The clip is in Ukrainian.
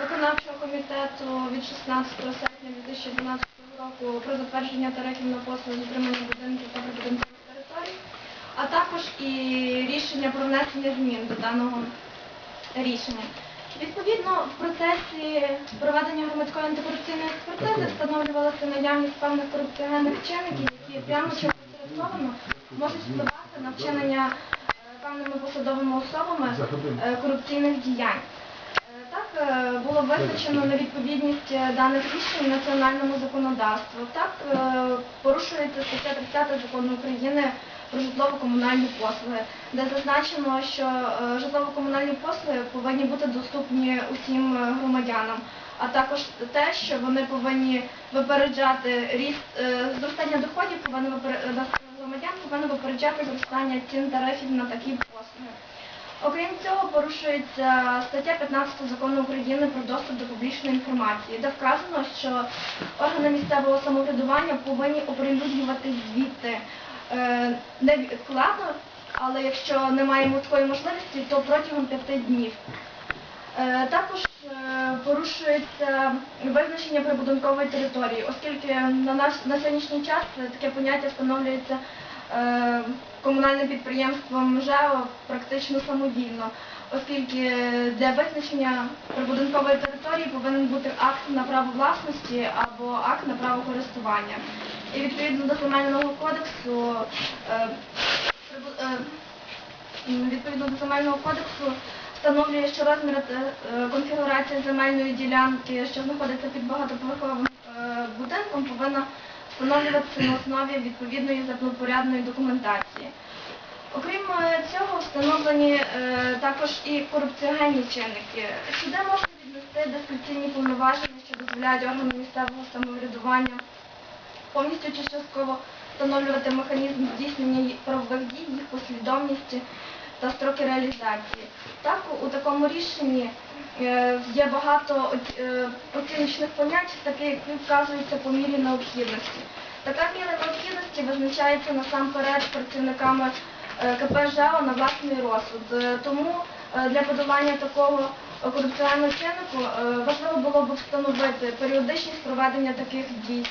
виконавчого комітету від 16 серпня 2012 року про затвердження тарифів на послуги з утримання будинків та прибудинкових територій, а також і рішення про внесення змін до даного рішення. Відповідно, в процесі проведення громадської антикорупційної експертизи встановлювалася наявність певних корупціогенних чинників, які прямо чи опосередковано можуть впливати на вчинення е, певними посадовими особами е, корупційних діянь. Так е, було визначено невідповідність е, даних рішень національному законодавству. Так е, порушується стаття 30 закону України про житлово-комунальні послуги, де зазначено, що житлово-комунальні послуги повинні бути доступні усім громадянам, а також те, що вони повинні випереджати ріст зростання доходів, повинно громадян повинно випереджати зростання цін тарифів на такі послуги. Окрім цього, порушується стаття 15 закону України про доступ до публічної інформації, де вказано, що органи місцевого самоврядування повинні оприлюднювати звіти е, невідкладно, але якщо немає такої можливості, то протягом п'яти днів. Е, Також е, порушується визначення прибудинкової території, оскільки на наш на сьогоднішній час таке поняття встановлюється комунальним підприємством ЖЕО практично самовільно, оскільки для визначення прибудинкової території повинен бути акт на право власності або акт на право користування. І відповідно до земельного кодексу е, е, Відповідно до земельного кодексу встановлює, що розмір е, земельної ділянки, що знаходиться під багатоповерховим е, будинком, повинна встановлюватися на основі відповідної законопорядної документації. Окрім е, цього, встановлені е, також і корупціогенні чинники. Сюди можна віднести дискреційні повноваження, що дозволяють органам місцевого самоврядування повністю чи частково встановлювати механізм здійснення правових дій, їх послідовності та строки реалізації. Так, у такому рішенні е, є багато е, оціночних понять, такі, які вказуються по мірі необхідності. Така міра необхідності визначається насамперед працівниками е, КП ЖЕО на власний розсуд. Тому для подолання такого корупціонального чиннику важливо було б встановити періодичність проведення таких дій,